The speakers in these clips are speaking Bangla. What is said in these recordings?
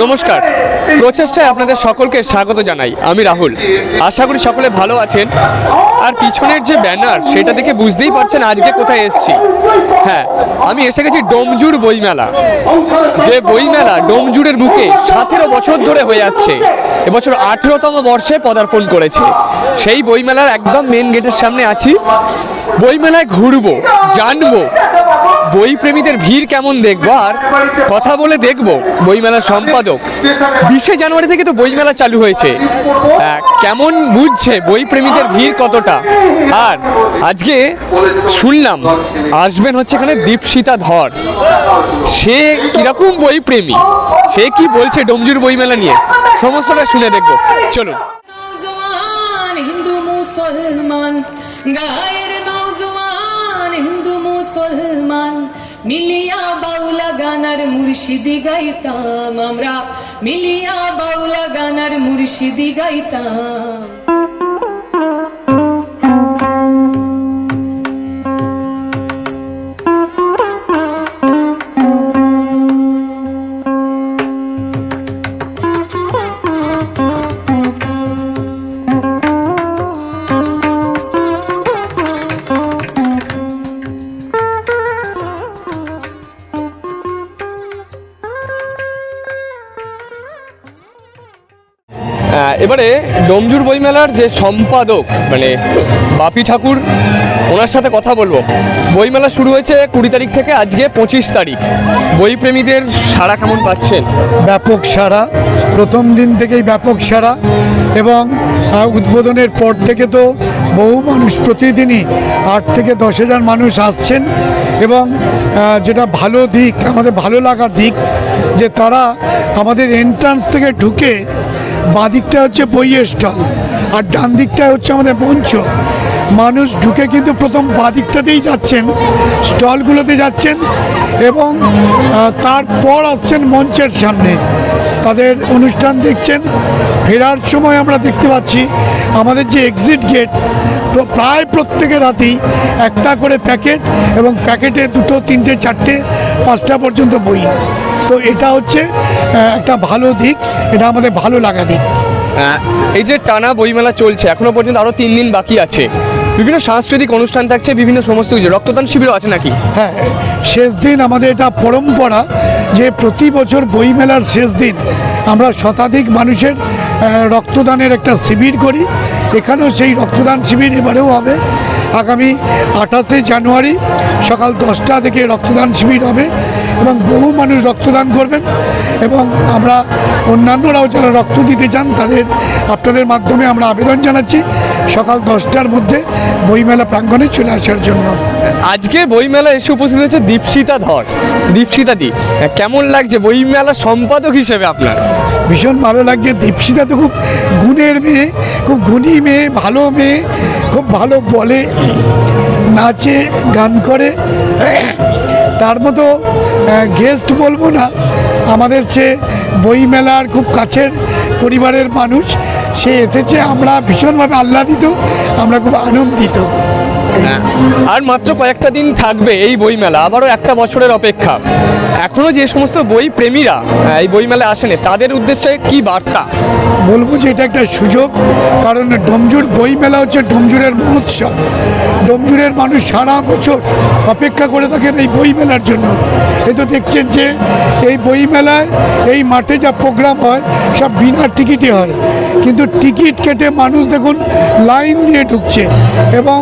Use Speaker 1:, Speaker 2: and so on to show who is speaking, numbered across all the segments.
Speaker 1: নমস্কার। প্রচেষ্টায় আপনাদের সকলকে স্বাগত জানাই। আমি রাহুল। আশা করি সকলে ভালো আছেন। আর পিছনের যে ব্যানার, সেটা দেখে বুঝতেই পারছেন আজকে কোথায় এসেছি। হ্যাঁ আমি এসে গেছি ডোমজুর বইমেলা। যে বইমেলা ডোমজুরের বুকে সতেরো বছর ধরে হয়ে আসছে, এবছর আঠেরোতম বর্ষে পদার্পণ করেছে। সেই বইমেলার একদম মেন গেটের সামনে আছি। বইমেলায় ঘুরবো, জানব বই প্রেমীদের ভিড় কেমন দেখব, আর কথা বলে দেখব বইমেলার সম্পাদক বিশে জানুয়ারি থেকে তো বইমেলা চালু হয়েছে। কেমন বুঝছে বই প্রেমীদের ভিড় কতটা? আর আজকে শুনলাম, আসবেন হচ্ছে এখানে দীপশিতা ধর। সে কীরকম বই প্রেমী সে কি বলছে ডোমজুর বইমেলা নিয়ে? সমস্তটা শুনে দেখব। চলুন।
Speaker 2: মুসলমান, গায়ের হিন্দু মুসলমান। মিলিয়া বাউলা গানার মুর্শিদি গাইতাম আমরা। মিলিয়া বাউলা গানার মুর্শিদি গাইতাম।
Speaker 1: এবারে ডোমজুর বইমেলার যে সম্পাদক মানে বাপি ঠাকুর, ওনার সাথে কথা বলব। বইমেলা শুরু হয়েছে কুড়ি তারিখ থেকে, আজকে পঁচিশ তারিখ। বই প্রেমীদের সাড়া কেমন পাচ্ছেন?
Speaker 3: ব্যাপক সাড়া। প্রথম দিন থেকেই ব্যাপক সাড়া এবং উদ্বোধনের পর থেকে তো বহু মানুষ প্রতিদিনই আট থেকে দশ হাজার মানুষ আসছেন এবং যেটা ভালো দিক, আমাদের ভালো লাগার দিক, যে তারা আমাদের এন্ট্রান্স থেকে ঢুকে বাঁ দিকটা হচ্ছে বইয়ের স্টল, আর ডান দিকটা হচ্ছে আমাদের মঞ্চ। মানুষ ঢুকে কিন্তু প্রথম বাঁ দিকটাতেই যাচ্ছেন, স্টলগুলোতে যাচ্ছেন, এবং তারপর আসছেন মঞ্চের সামনে। তাদের অনুষ্ঠান দেখছেন, ফেরার সময় আমরা দেখতে পাচ্ছি, আমাদের যে এক্সিট গেট প্রায় প্রত্যেকের রাতেই একটা করে প্যাকেট এবং প্যাকেটে দুটো, তিনটে, চারটে, পাঁচটা পর্যন্ত বই। তো এটা হচ্ছে একটা ভালো দিক এটা আমাদের ভালো লাগা দিক।
Speaker 1: এই যে টানা বইমেলা চলছে এখনও পর্যন্ত আরও তিন দিন বাকি আছে। বিভিন্ন সাংস্কৃতিক অনুষ্ঠান থাকছে বিভিন্ন সমস্ত কিছু। রক্তদান শিবিরও আছে নাকি?
Speaker 3: হ্যাঁ শেষ দিন আমাদের এটা পরম্পরা যে প্রতি বছর বইমেলার শেষ দিন আমরা শতাধিক মানুষের রক্তদানের একটা শিবির করি। এখানেও সেই রক্তদান শিবির এবারেও হবে। আগামী আঠাশে জানুয়ারি সকাল দশটা থেকে রক্তদান শিবির হবে এবং বহু মানুষ রক্তদান করবেন এবং আমরা অন্যান্যরাও যারা রক্ত দিতে চান তাদের আপনাদের মাধ্যমে আমরা আবেদন জানাচ্ছি সকাল দশটার মধ্যে বইমেলা প্রাঙ্গণে চলে আসার জন্য।
Speaker 1: আজকে বইমেলা এসে উপস্থিত হয়েছে দীপশিতা ধর। দীপশিতা দি কেমন লাগছে বইমেলা সম্পাদক হিসেবে আপনার?
Speaker 3: ভীষণ ভালো লাগছে। দীপশিতা তো খুব গুণের মেয়ে খুব গুণী মেয়ে ভালো মেয়ে। খুব ভালো বলে, নাচে, গান করে। তার মতো গেস্ট বলব না। আমাদের সে বইমেলার খুব কাছের পরিবারের মানুষ। সে এসেছে, আমরা ভীষণভাবে আহ্লাদিত, আমরা খুব আনন্দিত।
Speaker 1: আর মাত্র কয়েকটা দিন থাকবে এই বইমেলা আবারও একটা বছরের অপেক্ষা। এখনও যে সমস্ত বই প্রেমীরা আহ, এই বইমেলা আসেনি তাদের উদ্দেশ্যে কি বার্তা?
Speaker 3: বলব যে এটা একটা সুযোগ কারণ ডোমজুর বইমেলা হচ্ছে ডোমজুরের মহোৎসব। ডোমজুরের মানুষ সারা বছর অপেক্ষা করে থাকেন এই বইমেলার জন্য। এই তো দেখছেন যে এই বইমেলায় এই মাঠে যা প্রোগ্রাম হয় সব বিনা টিকিটে হয়। কিন্তু টিকিট কেটে মানুষ দেখুন লাইন দিয়ে ঢুকছে। এবং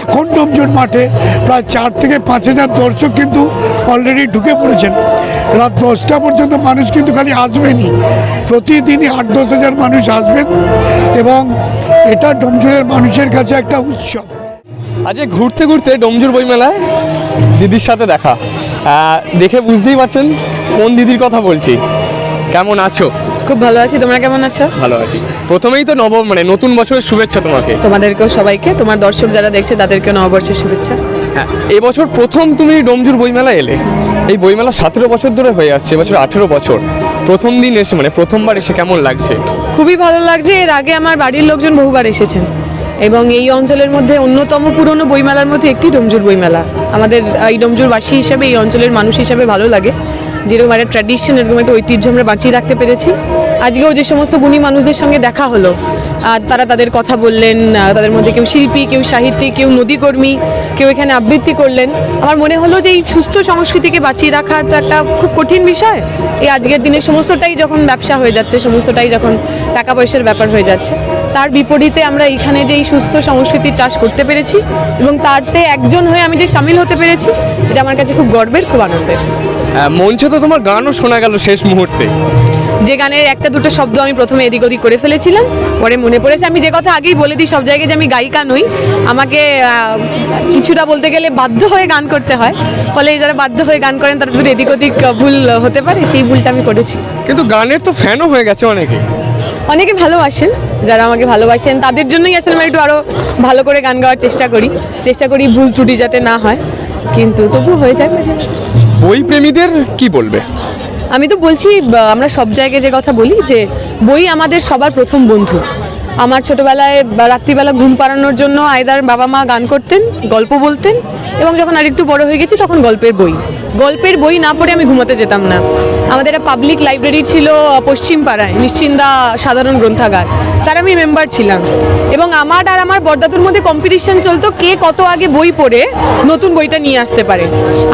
Speaker 3: এখন ডোমজুর মাঠে প্রায় চার থেকে পাঁচ হাজার দর্শক কিন্তু অলরেডি ঢুকে পড়েছেন। রাত দশটা পর্যন্ত মানুষ কিন্তু খালি আসবেনই। প্রতিদিনই আট দশ হাজার মানুষ আসবেন এবং এটা ডোমজুরের মানুষের কাছে একটা উৎসব।
Speaker 1: আজকে ঘুরতে ঘুরতে ডোমজুর বইমেলায় দিদির সাথে দেখা। দেখে বুঝতেই পারছেন কোন দিদির কথা বলছি। কেমন আছো?
Speaker 4: খুব ভালো আছি। তোমরা কেমন আছো?
Speaker 1: ভালো আছি। প্রথমেই তো নব মানে নতুন বছরের শুভেচ্ছা তোমাকে।
Speaker 4: তোমাদেরকেও সবাইকে। তোমার দর্শক যারা দেখছে তাদেরকেও নববর্ষের শুভেচ্ছা।
Speaker 1: হ্যাঁ এবছর প্রথম তুমি ডোমজুর বইমেলা এলে। এই বইমেলা সতেরো বছর ধরে হয়ে আসছে এবছর আঠেরো বছর। প্রথম দিন এসে মানে প্রথমবার এসে কেমন লাগছে?
Speaker 4: খুবই ভালো লাগছে। এর আগে আমার বাড়ির লোকজন বহুবার এসেছেন। এবং এই অঞ্চলের মধ্যে অন্যতম পুরনো বইমেলার মধ্যে একটি ডোমজুর বইমেলা। আমাদের এই ডোমজুরবাসী হিসাবে এই অঞ্চলের মানুষ হিসাবে ভালো লাগে। যেরকম একটা ট্র্যাডিশন এরকম একটা ঐতিহ্য আমরা বাঁচিয়ে রাখতে পেরেছি। আজকেও যে সমস্ত গুণী মানুষদের সঙ্গে দেখা হলো আর তারা তাদের কথা বললেন তাদের মধ্যে কেউ শিল্পী, কেউ সাহিত্যিক, কেউ নদীকর্মী, কেউ এখানে আবৃত্তি করলেন। আমার মনে হলো যে এই সুস্থ সংস্কৃতিকে বাঁচিয়ে রাখার তো একটা খুব কঠিন বিষয়। এই আজকের দিনে সমস্তটাই যখন ব্যবসা হয়ে যাচ্ছে, সমস্তটাই যখন টাকা পয়সার ব্যাপার হয়ে যাচ্ছে, তার বিপরীতে আমরা এখানে যে এই সুস্থ সংস্কৃতির চাষ করতে পেরেছি এবং তারতে একজন হয়ে আমি যে সামিল হতে পেরেছি, এটা আমার কাছে খুব গর্বের, খুব আনন্দের।
Speaker 1: মঞ্চে তো তোমার গানও শোনা গেল শেষ মুহূর্তে।
Speaker 4: যে গানের একটা দুটো শব্দ আমি প্রথমে এদিক ওদিক করে ফেলেছিলাম পরে মনে পড়েছে। আমি যে কথা আগেই বলে দিই সব জায়গায় যে আমি গায়িকা নই আমাকে কিছুটা বলতে গেলে বাধ্য হয়ে গান করতে হয়। ফলে যারা বাধ্য হয়ে গান করেন তারা তো এদিক ওদিক ভুল হতে পারে সেই ভুলটা আমি করেছি।
Speaker 1: কিন্তু গানের তো ফ্যানও হয়ে গেছে অনেকে।
Speaker 4: অনেকে ভালোবাসেন যারা আমাকে ভালোবাসেন তাদের জন্যই আসলে আমি একটু আরও ভালো করে গান গাওয়ার চেষ্টা করি। চেষ্টা করি ভুল ত্রুটি যাতে না হয় কিন্তু তবু হয়ে যায় মাঝে মাঝে।
Speaker 1: বই প্রেমীদের কি বলবে?
Speaker 4: আমি তো বলছি আমরা সব জায়গায় যে কথা বলি যে বই আমাদের সবার প্রথম বন্ধু। আমার ছোটবেলায় রাত্রিবেলা ঘুম পাড়ানোর জন্য আয়দার বাবা মা গান করতেন, গল্প বলতেন এবং যখন আর একটু বড় হয়ে গেছি তখন গল্পের বই। গল্পের বই না পড়ে আমি ঘুমাতে যেতাম না। আমাদের একটা পাবলিক লাইব্রেরি ছিল আহ, পশ্চিম পাড়ায় নিশ্চিন্দা সাধারণ গ্রন্থাগার। তার আমি মেম্বার ছিলাম। এবং আমার আর আমার বড়দাদুর মধ্যে কম্পিটিশন চলতো কে কত আগে বই পড়ে নতুন বইটা নিয়ে আসতে পারে।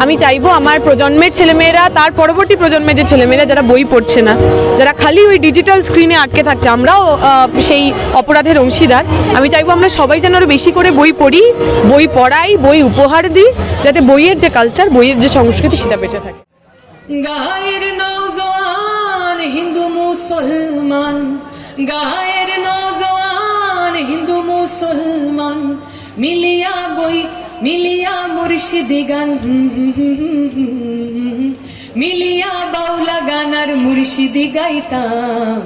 Speaker 4: আমি চাইব আমার প্রজন্মের ছেলেমেয়েরা তার পরবর্তী প্রজন্মের যে ছেলেমেয়েরা যারা বই পড়ছে না যারা খালি ওই ডিজিটাল স্ক্রিনে আটকে থাকছে আমরাও সেই অপরাধের অংশীদার। আমি চাইব আমরা সবাই যেন আরও বেশি করে বই পড়ি বই পড়াই বই উপহার দিই যাতে বইয়ের যে কালচার বইয়ের যে সংস্কৃতি সেটা বেঁচে থাকে।
Speaker 2: গায়ের নৌজওয়ান হিন্দু মুসলমান, গায়ের নৌজওয়ান হিন্দু মুসলমান, মিলিয়া বই, মিলিয়া মুর্শিদি গান, মিলিয়া বাউলা গানার মুর্শিদি গাইতাম।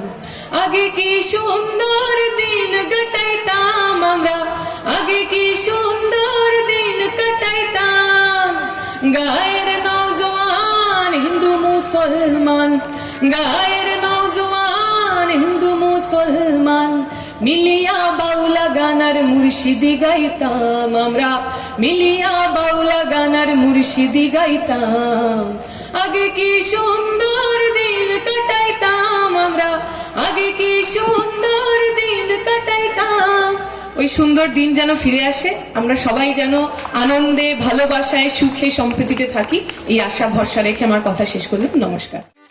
Speaker 2: আগে কি সুন্দর দিন কাটাইতাম আমরা, আগে কি সুন্দর দিন কাটাইতাম। গায়ের গায়ের নৌজওয়ান হিন্দু, মুসলমান, মিলিয়া বাউলা গানার মুর্শিদি গাইতাম আমরা। মিলিয়া বাউলা গানার মুর্শিদি গাইতাম। আগে কি সুন্দর দিন কাটাইতাম আমরা। আগে কি সুন্দর দিন কাটাইতাম। ওই সুন্দর দিন যেন ফিরে আসে, আমরা সবাই যেন আনন্দে, ভালোবাসায়, সুখে, সম্প্রীতিতে থাকি, এই আশা, ভরসা রেখে আমার কথা শেষ করলাম। নমস্কার।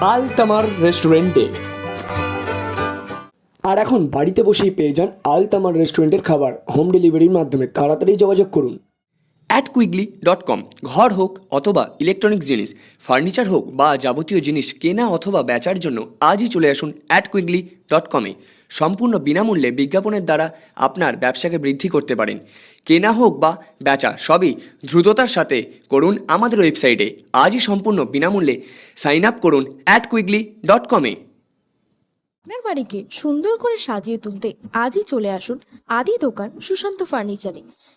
Speaker 5: আল তামার রেস্টুরেন্টে। আর এখন বাড়িতে বসেই পেয়ে যান আলতামার রেস্টুরেন্টের খাবার। হোম ডেলিভারির মাধ্যমে তাড়াতাড়ি যোগাযোগ করুন।
Speaker 6: অ্যাট কুইকলি ডট কম ঘর হোক অথবা ইলেকট্রনিক্স জিনিস ফার্নিচার হোক বা যাবতীয় জিনিস, কেনা অথবা বেচার জন্য আজই চলে আসুন অ্যাট কুইকলি ডট কমে সম্পূর্ণ বিনামূল্যে বিজ্ঞাপনের দ্বারা আপনার ব্যবসাকে বৃদ্ধি করতে পারেন। কেনা হোক বা বেচা, সবই দ্রুততার সাথে করুন আমাদের ওয়েবসাইটে। আজই সম্পূর্ণ বিনামূল্যে সাইন আপ করুন অ্যাট কুইকলি ডট কমে
Speaker 7: আপনার বাড়িকে সুন্দর করে সাজিয়ে তুলতে আজই চলে আসুন আদি দোকান সুশান্ত ফার্নিচারে।